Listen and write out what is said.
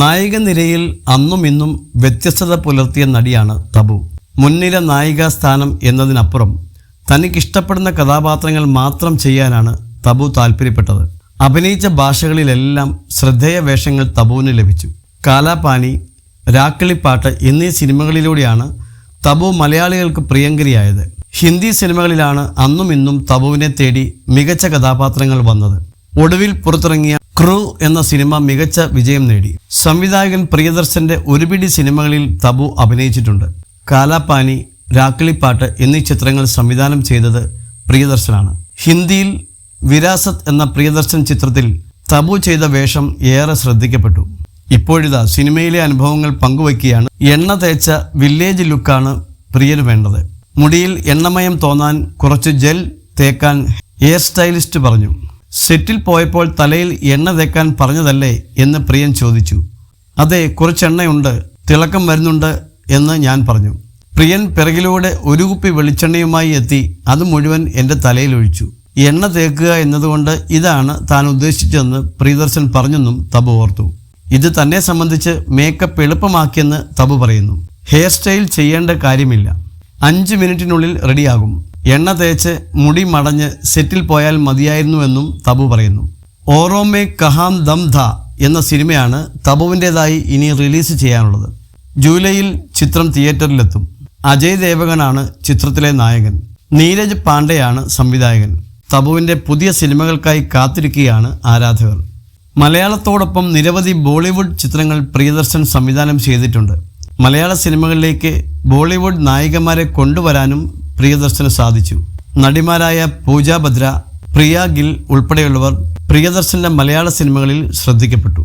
നായിക നിരയിൽ അന്നും ഇന്നും വ്യത്യസ്തത പുലർത്തിയ നടിയാണ് തബു. മുൻനിര നായിക സ്ഥാനം എന്നതിനപ്പുറം തനിക്കിഷ്ടപ്പെടുന്ന കഥാപാത്രങ്ങൾ മാത്രം ചെയ്യാനാണ് തബു താല്പര്യപ്പെട്ടത്. അഭിനയിച്ച ഭാഷകളിലെല്ലാം ശ്രദ്ധേയ വേഷങ്ങൾ തബുവിന് ലഭിച്ചു. കാലാപാനി രാക്കിളിപ്പാട്ട് എന്നീ സിനിമകളിലൂടെയാണ് തബു മലയാളികൾക്ക് പ്രിയങ്കരിയായത്. ഹിന്ദി സിനിമകളിലാണ് അന്നും ഇന്നും തബുവിനെ തേടി മികച്ച കഥാപാത്രങ്ങൾ വന്നത്. ഒടുവിൽ പുറത്തിറങ്ങിയ ക്രൂ എന്ന സിനിമ മികച്ച വിജയം നേടി. സംവിധായകൻ പ്രിയദർശന്റെ ഒരുപിടി സിനിമകളിൽ തബു അഭിനയിച്ചിട്ടുണ്ട്. കാലാപാനി രാക്കിളിപ്പാട്ട് എന്നീ ചിത്രങ്ങൾ സംവിധാനം ചെയ്തത് പ്രിയദർശനാണ്. ഹിന്ദിയിൽ വിരാസത്ത് എന്ന പ്രിയദർശൻ ചിത്രത്തിൽ തബു ചെയ്ത വേഷം ഏറെ ശ്രദ്ധിക്കപ്പെട്ടു. ഇപ്പോഴിതാ സിനിമയിലെ അനുഭവങ്ങൾ പങ്കുവയ്ക്കുകയാണ്. എണ്ണ തേച്ച വില്ലേജ് ലുക്കാണ് പ്രിയന് വേണ്ടത്. മുടിയിൽ എണ്ണമയം തോന്നാൻ കുറച്ച് ജെൽ തേക്കാൻ ഹെയർ സ്റ്റൈലിസ്റ്റ് പറഞ്ഞു. സെറ്റിൽ പോയപ്പോൾ തലയിൽ എണ്ണ തേക്കാൻ പറഞ്ഞതല്ലേ എന്ന് പ്രിയൻ ചോദിച്ചു. അതെ കുറച്ചെണ്ണയുണ്ട് തിളക്കം വരുന്നുണ്ട് എന്ന് ഞാൻ പറഞ്ഞു. പ്രിയൻ പിറകിലൂടെ ഒരു കുപ്പി വെളിച്ചെണ്ണയുമായി എത്തി. അത് മുഴുവൻ എന്റെ തലയിൽ ഒഴിച്ചു. എണ്ണ തേക്കുക എന്നതുകൊണ്ട് ഇതാണ് താൻ ഉദ്ദേശിച്ചതെന്ന് പ്രിയദർശൻ പറഞ്ഞെന്നും തബു ഓർത്തു. ഇത് തന്നെ സംബന്ധിച്ച് മേക്കപ്പ് എളുപ്പമാക്കിയെന്ന് തബു പറയുന്നു. ഹെയർ സ്റ്റൈൽ ചെയ്യേണ്ട കാര്യമില്ല. അഞ്ച് മിനിറ്റിനുള്ളിൽ റെഡിയാകും എണ്ണ തേച്ച് മുടി മടഞ്ഞ് സെറ്റിൽ പോയാൽ മതിയായിരുന്നുവെന്നും തബു പറയുന്നു. ഓറോമേ കഹാം ദം ധ എന്ന സിനിമയാണ് തബുവിന്റെതായി ഇനി റിലീസ് ചെയ്യാനുള്ളത്. ജൂലൈയിൽ ചിത്രം തിയേറ്ററിലെത്തും. അജയ് ദേവഗനാണ് ചിത്രത്തിലെ നായകൻ. നീരജ് പാണ്ഡെയാണ് സംവിധായകൻ. തബുവിന്റെ പുതിയ സിനിമകൾക്കായി കാത്തിരിക്കുകയാണ് ആരാധകർ. മലയാളത്തോടൊപ്പം നിരവധി ബോളിവുഡ് ചിത്രങ്ങൾ പ്രിയദർശൻ സംവിധാനം ചെയ്തിട്ടുണ്ട്. മലയാള സിനിമകളിലേക്ക് ബോളിവുഡ് നായികമാരെ കൊണ്ടുവരാനും പ്രിയദർശന് സാധിച്ചു. നടിമാരായ പൂജാ ഭദ്ര പ്രിയ ഗിൽ ഉൾപ്പെടെയുള്ളവർ പ്രിയദർശന്റെ മലയാള സിനിമകളിൽ ശ്രദ്ധിക്കപ്പെട്ടു.